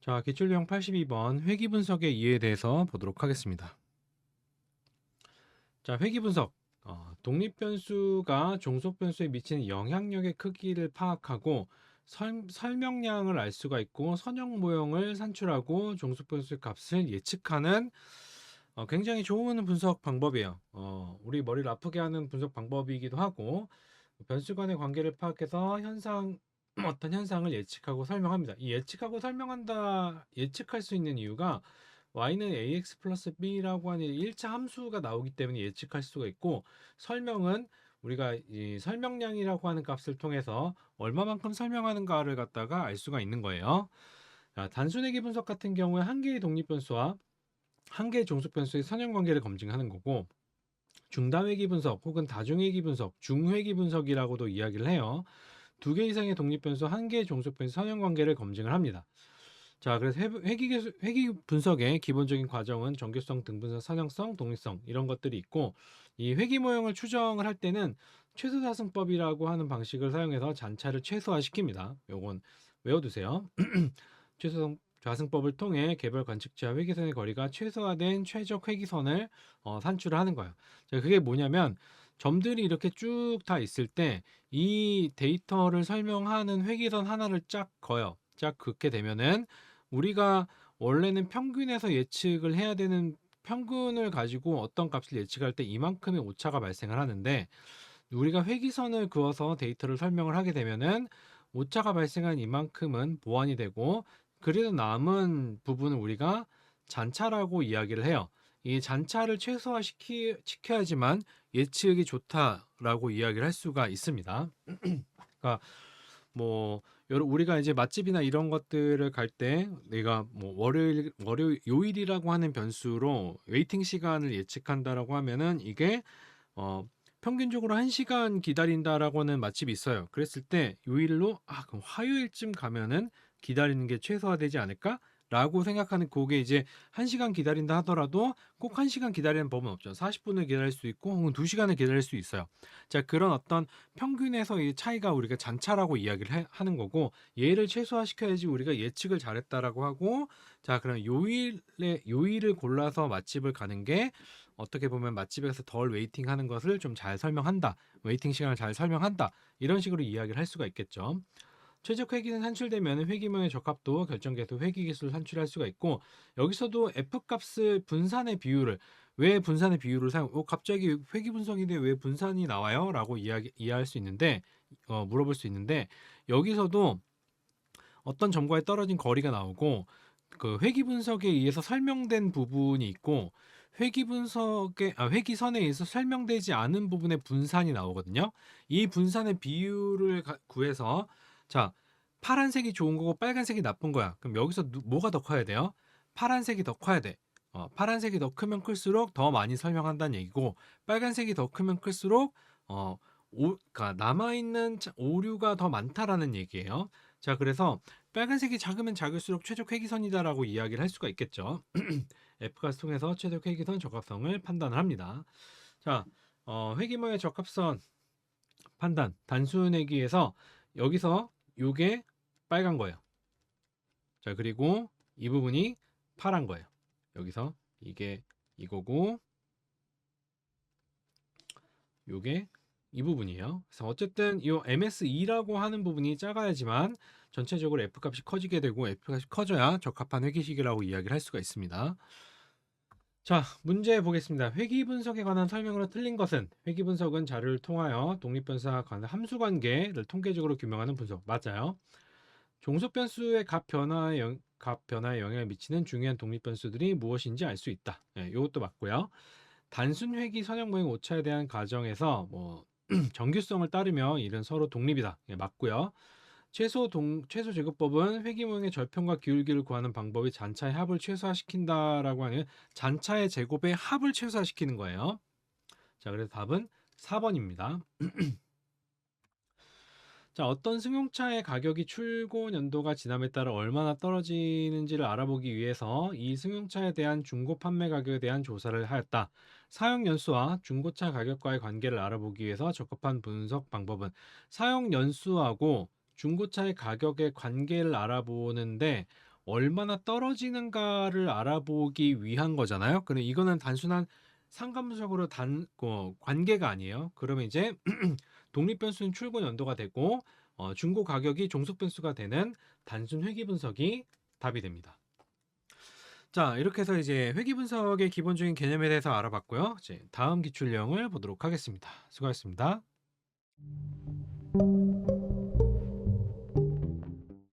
자, 기출령 82번 회귀 분석의 이해에 대해서 보도록 하겠습니다. 자, 회귀 분석. 어, 독립 변수가 종속 변수에 미치는 영향력의 크기를 파악하고 설, 설명량을 알 수가 있고 선형 모형을 산출하고 종속 변수의 값을 예측하는 어, 굉장히 좋은 분석 방법이에요. 어, 우리 머리를 아프게 하는 분석 방법이기도 하고 변수 간의 관계를 파악해서 현상 어떤 현상을 예측하고 설명합니다. 이 예측하고 설명한다 예측할 수 있는 이유가 y는 ax 플러스 b라고 하는 1차 함수가 나오기 때문에 예측할 수가 있고 설명은 우리가 이 설명량이라고 하는 값을 통해서 얼마만큼 설명하는가를 갖다가 알 수가 있는 거예요. 자, 단순회귀 분석 같은 경우에 한 개의 독립 변수와 한 개의 종속 변수의 선형 관계를 검증하는 거고 중다회귀 분석 혹은 다중회귀 분석, 중회귀 분석이라고도 이야기를 해요. 두 개 이상의 독립 변수, 한 개의 종속 변수 선형 관계를 검증을 합니다. 자, 그래서 회- 회귀, 개수- 회귀 분석의 기본적인 과정은 정교성, 등분석, 선형성, 독립성 이런 것들이 있고 이 회귀 모형을 추정을 할 때는 최소자승법이라고 하는 방식을 사용해서 잔차를 최소화시킵니다. 요건 외워두세요. 최소 좌승법을 통해 개별 관측지와 회기선의 거리가 최소화된 최적 회기선을 어, 산출을 하는 거예요. 자, 그게 뭐냐면 점들이 이렇게 쭉 다 있을 때 이 데이터를 설명하는 회기선 하나를 쫙 그어요. 쫙 긋게 되면은 우리가 원래는 평균에서 예측을 해야 되는 평균을 가지고 어떤 값을 예측할 때 이만큼의 오차가 발생을 하는데 우리가 회기선을 그어서 데이터를 설명을 하게 되면은 오차가 발생한 이만큼은 보완이 되고 그래도 남은 부분은 우리가 잔차라고 이야기를 해요. 이 잔차를 최소화시키, 시켜야지만 예측이 좋다라고 이야기를 할 수가 있습니다. 그러니까 뭐 여러 우리가 이제 맛집이나 이런 것들을 갈 때 내가 뭐 월요일 월요 요일이라고 하는 변수로 웨이팅 시간을 예측한다라고 하면은 이게 어 평균적으로 1시간 기다린다라고 하는 맛집이 있어요. 그랬을 때 요일로 아 그럼 화요일쯤 가면은 기다리는 게 최소화되지 않을까? 라고 생각하는 그게 이제 1시간 기다린다 하더라도 꼭 1시간 기다리는 법은 없죠. 40분을 기다릴 수 있고 혹은 2시간을 기다릴 수 있어요. 자, 그런 어떤 평균에서의 차이가 우리가 잔차라고 이야기를 해- 하는 거고 얘를 최소화시켜야지 우리가 예측을 잘했다라고 하고 자, 그럼 요일에 요일을 골라서 맛집을 가는 게 어떻게 보면 맛집에 가서 덜 웨이팅 하는 것을 좀 잘 설명한다. 웨이팅 시간을 잘 설명한다. 이런 식으로 이야기를 할 수가 있겠죠. 최적 회기는 산출되면 회기명의 적합도 결정계에서 회기 기술을 산출할 수가 있고 여기서도 f 값을 분산의 비율을 왜 분산의 비율을 사용? 어, 갑자기 회기 분석인데 왜 분산이 나와요?라고 이야기 이해할 수 있는데 어, 물어볼 수 있는데 여기서도 어떤 점과의 떨어진 거리가 나오고 그 회기 분석에 의해서 설명된 부분이 있고 회기 분석의 아, 회기선에 의해서 설명되지 않은 부분의 분산이 나오거든요. 이 분산의 비율을 가- 구해서 자 파란색이 좋은 거고 빨간색이 나쁜 거야. 그럼 여기서 누- 뭐가 더 커야 돼요? 파란색이 더 커야 돼. 어, 파란색이 더 크면 클수록 더 많이 설명한다는 얘기고 빨간색이 더 크면 클수록 어, 오, 그러니까 남아있는 차- 오류가 더 많다라는 얘기예요. 자, 그래서 빨간색이 작으면 작을수록 최적 회기선이다라고 이야기를 할 수가 있겠죠. F가 통해서 최적 회기선 적합성을 판단을 합니다. 자, 어, 회기모의 적합선 판단 단순회기에서 여기서 요게 빨간 거예요. 자, 그리고 이 부분이 파란 거예요. 여기서 이게 이거고 요게 이 부분이에요. 그래서 어쨌든 이 MSE라고 하는 부분이 작아야지만 전체적으로 F 값이 커지게 되고 F 값이 커져야 적합한 회기식이라고 이야기를 할 수가 있습니다. 자, 문제 보겠습니다. 회귀 분석에 관한 설명으로 틀린 것은 회귀 분석은 자료를 통하여 독립 변수와 관한 함수 관계를 통계적으로 규명하는 분석. 맞아요. 종속 변수의 값 변화에 영, 값 변화에 영향을 미치는 중요한 독립 변수들이 무엇인지 알 수 있다. 예, 이것도 맞고요. 단순 회귀 선형 모형 오차에 대한 가정에서 뭐 정규성을 따르며 이는 서로 독립이다. 예, 맞고요. 최소 동 최소 제곱법은 회귀 모형의 절편과 기울기를 구하는 방법이 잔차의 합을 최소화시킨다라고 하는 잔차의 제곱의 합을 최소화시키는 거예요. 자, 그래서 답은 4번입니다. 자, 어떤 승용차의 가격이 출고 연도가 지남에 따라 얼마나 떨어지는지를 알아보기 위해서 이 승용차에 대한 중고 판매 가격에 대한 조사를 하였다. 사용 연수와 중고차 가격과의 관계를 알아보기 위해서 적합한 분석 방법은 사용 연수하고 중고차의 가격의 관계를 알아보는데 얼마나 떨어지는가를 알아보기 위한 거잖아요. 그럼 이거는 단순한 상감적으로 단 어, 관계가 아니에요. 그러면 이제 독립 변수는 출고 연도가 되고 어, 중고 가격이 종속 변수가 되는 단순 회귀 분석이 답이 됩니다. 자, 이렇게 해서 이제 회귀 분석의 기본적인 개념에 대해서 알아봤고요. 이제 다음 기출령을 보도록 하겠습니다. 수고하셨습니다.